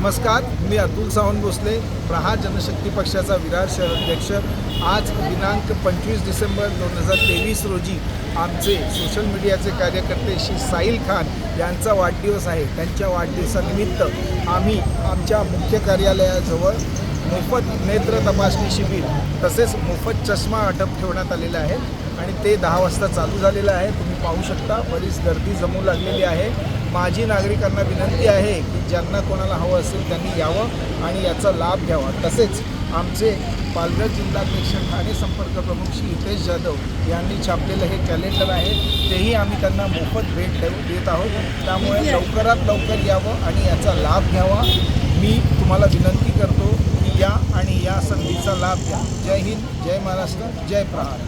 नमस्कार मी अतुल सावंत भोसले प्रहार जनशक्ती पक्षाचा विरार शहर अध्यक्ष. आज दिनांक पंचवीस डिसेंबर दोन हजार तेवीस रोजी आमचे सोशल मीडियाचे कार्यकर्ते श्री साहिल खान यांचा वाढदिवस आहे. त्यांच्या वाढदिवसानिमित्त आम्ही आमच्या मुख्य कार्यालयाजवळ मोफत नेत्र तपासणी शिबिर तसेच मोफत चष्मा अटप ठेवण्यात आलेला आहे आणि ते दहा वाजता चालू झालेलं आहे. तुम्ही पाहू शकता बरीच गर्दी जमू लागलेली आहे. माझी नागरिकांना विनंती आहे की ज्यांना कोणाला हवं असेल त्यांनी यावं आणि याचा लाभ घ्यावा. तसेच आमचे पालघर जिल्हाध्यक्ष ठाणे संपर्क प्रमुख श्री हितेश जाधव यांनी छापलेलं हे कॅलेंडर आहे. तेही आम्ही त्यांना मोफत भेट देऊ देत आहोत. त्यामुळे लवकरात लवकर यावं आणि याचा लाभ घ्यावा. मी तुम्हाला विनंती करतो या आणि या संधीचा लाभ घ्या. जय हिंद जय महाराष्ट्र जय प्रहार.